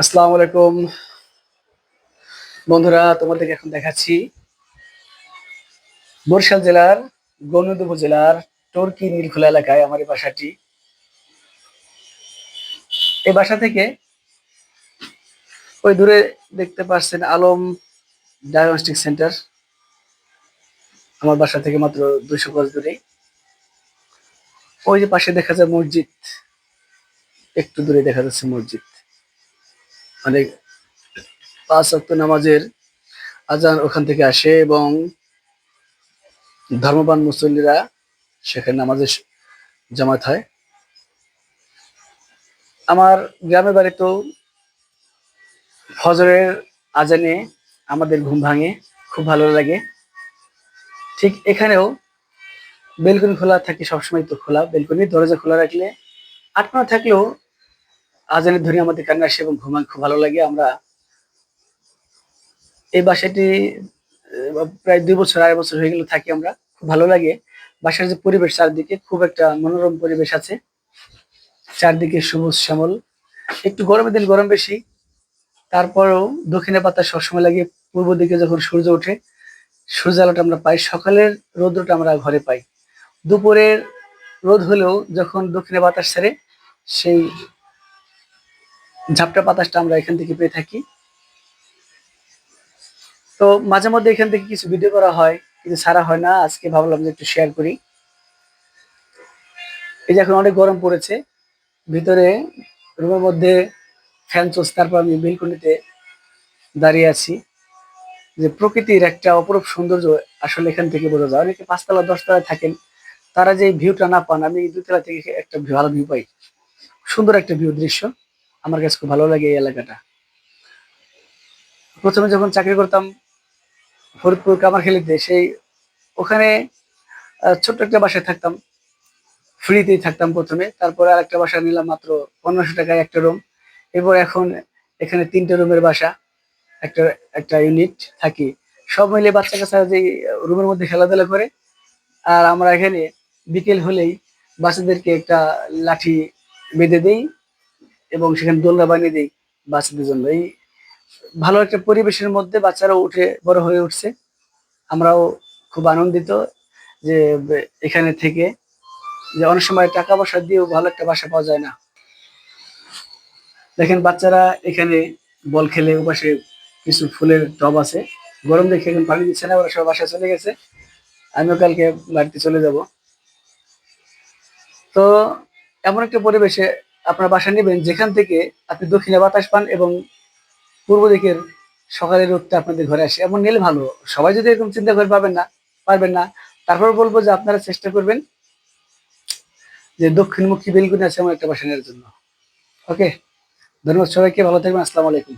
আসসালামু আলাইকুম। বন্ধুরা, তোমাদেরকে এখন দেখাচ্ছি বরিশাল জেলার গৌনদ উপজেলার টর্কি নীলখোলা এলাকায় আমার এই বাসাটি। এই বাসা থেকে ওই দূরে দেখতে পাচ্ছেন আলম ডায়াগনস্টিক সেন্টার। আমার বাসা থেকে মাত্র দুইশো গজ দূরে। ওই যে পাশে দেখা যায় মসজিদ, একটু দূরে দেখা যাচ্ছে মসজিদ। মানে পাঁচ ওয়াক্ত নামাজের আজান ওখান থেকে আসে এবং ধর্মবান মুসল্লিরা সেখানে নামাজের জামাত হয়। আমার গ্রামের বাড়িতেও ফজরের আজানে আমাদের ঘুম ভাঙে, খুব ভালো লাগে। ঠিক এখানেও বেলকনি খোলা থাকে সবসময় তো খোলা, বেলকনি দরজা খোলা রাখলে আটকানো থাকলেও আজানের ধ্বনি আমাদের কান্না আসে এবং ঘুমান খুব ভালো লাগে। আমরা এই বাসাটি প্রায় দুই বছর, আড়াই বছর হয়ে গেল থাকি আমরা, খুব ভালো লাগে। বাসার যে পরিবেশ চারদিকে খুব একটা মনোরম পরিবেশ আছে। চারদিকে সবুজ শ্যামল। একটু গরমের দিন গরম বেশি। তারপরেও দক্ষিণে পাতা সবসময় লাগে। পূর্ব দিকে যখন সূর্য ওঠে, সূর্য আলোটা আমরা পাই। সকালের রৌদ্রটা আমরা ঘরে পাই। দুপুরের রোদ হলেও যখন দক্ষিণে বাতাস ছাড়ে, সেই ঝাপটা বাতাসটা আমরা এখান থেকে পেয়ে থাকি। তো মাঝে মধ্যে এখান থেকে কিছু ভিডিও করা হয়, কিন্তু ছাড়া হয় না। আজকে ভাবলাম যে একটু শেয়ার করি। এই যে এখন অনেক গরম পড়েছে, ভিতরে রুমের মধ্যে ফ্যান চলছে, তারপর আমি বেলকনিতে দাঁড়িয়ে আছি। যে প্রকৃতির একটা অপরূপ সৌন্দর্য আসলে এখান থেকে বোঝা যায়। অনেকে পাঁচতলা, দশতলায় থাকেন, তারা যে ভিউটা না পান, আমি দুতলা থেকে একটা ভালো ভিউ পাই। সুন্দর একটা ভিউ দৃশ্য। আমার কাছে খুব ভালো লাগে এই এলাকাটা। প্রথমে যখন চাকরি করতাম ফরিদপুর কামারখালীতে সেই ওখানে ছোট্ট একটা বাসায় থাকতাম। ফ্রিতেই থাকতাম প্রথমে, তারপরে আর একটা বাসা নিলাম মাত্র পনেরোশো টাকায় একটা রুম। এরপর এখন এখানে তিনটে রুমের বাসা, একটা একটা ইউনিট থাকি। সব মিলে বাচ্চা কাচ্চা যে রুমের মধ্যে খেলাধুলা করে, আর আমরা এখানে বিকেল হলেই বাচ্চাদেরকে একটা লাঠি বেঁধে দেই এবং সেখানে দোলনা বানিয়ে দিই বাচ্চাদের জন্য। এই ভালো একটা পরিবেশের মধ্যে বাচ্চারাও উঠে বড় হয়ে উঠছে। আমরাও খুব আনন্দিত যে এখানে থেকে যে অনেক সময় টাকা পয়সা দিয়েও ভালো একটা বাসা পাওয়া যায় না। দেখেন বাচ্চারা এখানে বল খেলে ওপাশে কিছু ফুলের টব আছে। গরম দেখে এখন পানি দিচ্ছে না, ওরা সব বাসায় চলে গেছে। আমিও কালকে বাড়িতে চলে যাব। তো এমন একটা পরিবেশে আপনার বাসা নেবেন, যেখান থেকে আপনি দক্ষিণে বাতাস পান এবং পূর্ব দিকের সকালের রোদটা আপনাদের ঘরে আসে। এমন নিলে ভালো। সবাই যদি এরকম চিন্তা করে পাবেন না, পারবেন না, তারপর বলব যে আপনারা চেষ্টা করবেন যে দক্ষিণমুখী বেলগুনি আছে এমন একটা বাসা নেওয়ার জন্য। ওকে? ধন্যবাদ সবাইকে। ভালো থাকবেন। আসসালামু আলাইকুম।